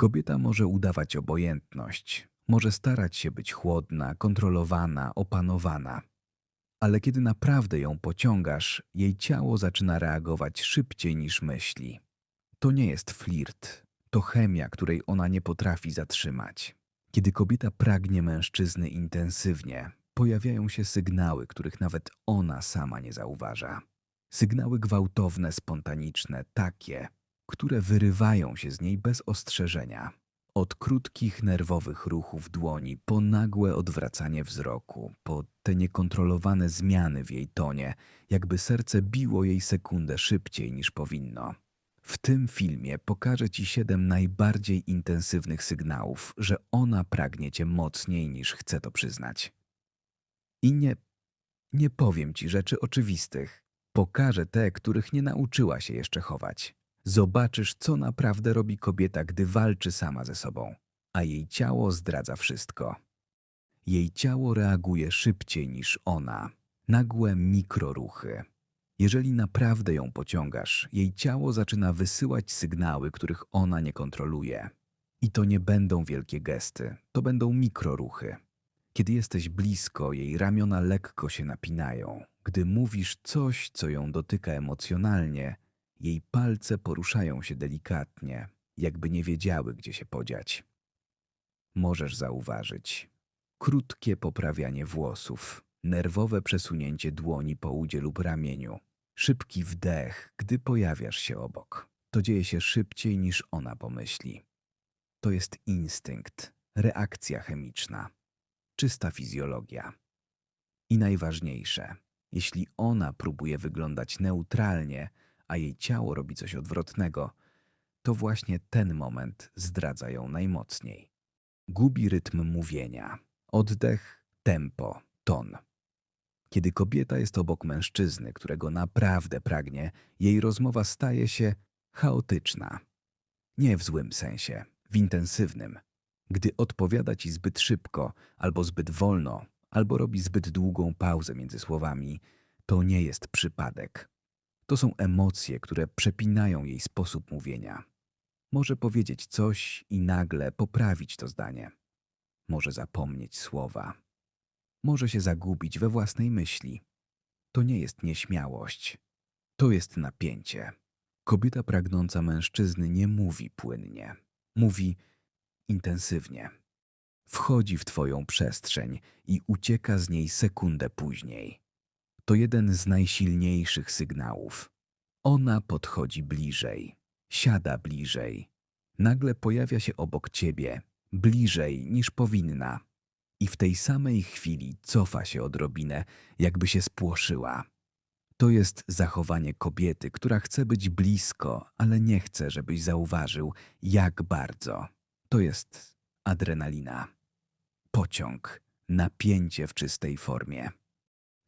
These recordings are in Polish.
Kobieta może udawać obojętność, może starać się być chłodna, kontrolowana, opanowana. Ale kiedy naprawdę ją pociągasz, jej ciało zaczyna reagować szybciej niż myśli. To nie jest flirt, to chemia, której ona nie potrafi zatrzymać. Kiedy kobieta pragnie mężczyzny intensywnie, pojawiają się sygnały, których nawet ona sama nie zauważa. Sygnały gwałtowne, spontaniczne, takie, które wyrywają się z niej bez ostrzeżenia. Od krótkich, nerwowych ruchów dłoni, po nagłe odwracanie wzroku, po te niekontrolowane zmiany w jej tonie, jakby serce biło jej sekundę szybciej niż powinno. W tym filmie pokażę Ci siedem najbardziej intensywnych sygnałów, że ona pragnie Cię mocniej niż chce to przyznać. I nie, nie powiem Ci rzeczy oczywistych. Pokażę te, których nie nauczyła się jeszcze chować. Zobaczysz, co naprawdę robi kobieta, gdy walczy sama ze sobą, a jej ciało zdradza wszystko. Jej ciało reaguje szybciej niż ona. Nagłe mikroruchy. Jeżeli naprawdę ją pociągasz, jej ciało zaczyna wysyłać sygnały, których ona nie kontroluje. I to nie będą wielkie gesty, to będą mikroruchy. Kiedy jesteś blisko, jej ramiona lekko się napinają. Gdy mówisz coś, co ją dotyka emocjonalnie, jej palce poruszają się delikatnie, jakby nie wiedziały, gdzie się podziać. Możesz zauważyć krótkie poprawianie włosów, nerwowe przesunięcie dłoni po udzie lub ramieniu, szybki wdech, gdy pojawiasz się obok. To dzieje się szybciej niż ona pomyśli. To jest instynkt, reakcja chemiczna, czysta fizjologia. I najważniejsze, jeśli ona próbuje wyglądać neutralnie, a jej ciało robi coś odwrotnego, to właśnie ten moment zdradza ją najmocniej. Gubi rytm mówienia, oddech, tempo, ton. Kiedy kobieta jest obok mężczyzny, którego naprawdę pragnie, jej rozmowa staje się chaotyczna. Nie w złym sensie, w intensywnym. Gdy odpowiada ci zbyt szybko, albo zbyt wolno, albo robi zbyt długą pauzę między słowami, to nie jest przypadek. To są emocje, które przepinają jej sposób mówienia. Może powiedzieć coś i nagle poprawić to zdanie. Może zapomnieć słowa. Może się zagubić we własnej myśli. To nie jest nieśmiałość. To jest napięcie. Kobieta pragnąca mężczyzny nie mówi płynnie. Mówi intensywnie. Wchodzi w twoją przestrzeń i ucieka z niej sekundę później. To jeden z najsilniejszych sygnałów. Ona podchodzi bliżej, siada bliżej. Nagle pojawia się obok ciebie, bliżej niż powinna. I w tej samej chwili cofa się odrobinę, jakby się spłoszyła. To jest zachowanie kobiety, która chce być blisko, ale nie chce, żebyś zauważył, jak bardzo. To jest adrenalina. Pociąg, napięcie w czystej formie.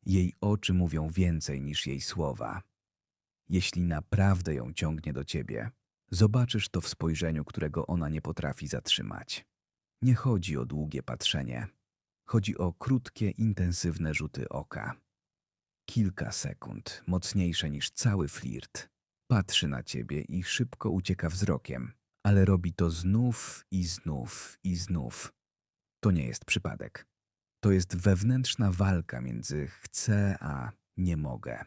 Jej oczy mówią więcej niż jej słowa. Jeśli naprawdę ją ciągnie do ciebie, zobaczysz to w spojrzeniu, którego ona nie potrafi zatrzymać. Nie chodzi o długie patrzenie. Chodzi o krótkie, intensywne rzuty oka. Kilka sekund, mocniejsze niż cały flirt. Patrzy na ciebie i szybko ucieka wzrokiem, ale robi to znów i znów i znów. To nie jest przypadek. To jest wewnętrzna walka między chcę a nie mogę.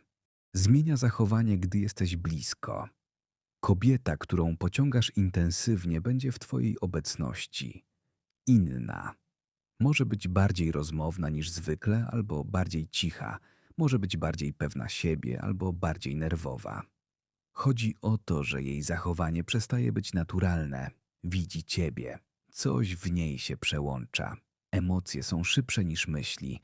Zmienia zachowanie, gdy jesteś blisko. Kobieta, którą pociągasz intensywnie, będzie w Twojej obecności inna. Może być bardziej rozmowna niż zwykle, albo bardziej cicha, może być bardziej pewna siebie, albo bardziej nerwowa. Chodzi o to, że jej zachowanie przestaje być naturalne, widzi ciebie, coś w niej się przełącza. Emocje są szybsze niż myśli.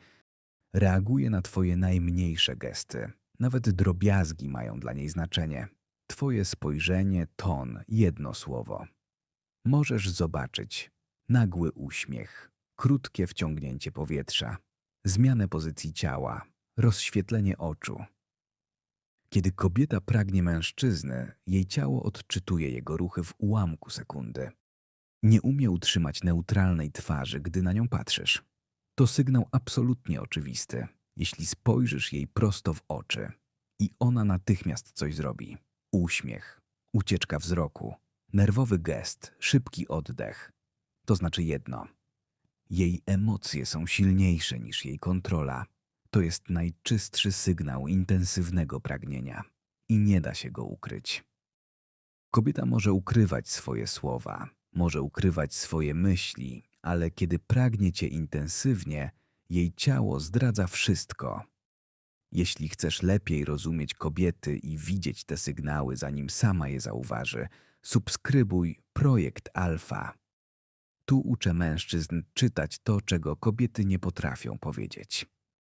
Reaguje na twoje najmniejsze gesty. Nawet drobiazgi mają dla niej znaczenie. Twoje spojrzenie, ton, jedno słowo. Możesz zobaczyć nagły uśmiech, krótkie wciągnięcie powietrza, zmianę pozycji ciała, rozświetlenie oczu. Kiedy kobieta pragnie mężczyzny, jej ciało odczytuje jego ruchy w ułamku sekundy. Nie umie utrzymać neutralnej twarzy, gdy na nią patrzysz. To sygnał absolutnie oczywisty, jeśli spojrzysz jej prosto w oczy i ona natychmiast coś zrobi. Uśmiech, ucieczka wzroku, Nerwowy gest, szybki oddech. To znaczy jedno. Jej emocje są silniejsze niż jej kontrola. To jest najczystszy sygnał intensywnego pragnienia i nie da się go ukryć. Kobieta może ukrywać swoje słowa, może ukrywać swoje myśli, ale kiedy pragnie cię intensywnie, jej ciało zdradza wszystko. Jeśli chcesz lepiej rozumieć kobiety i widzieć te sygnały, zanim sama je zauważy, subskrybuj projekt Alfa. Tu uczę mężczyzn czytać to, czego kobiety nie potrafią powiedzieć.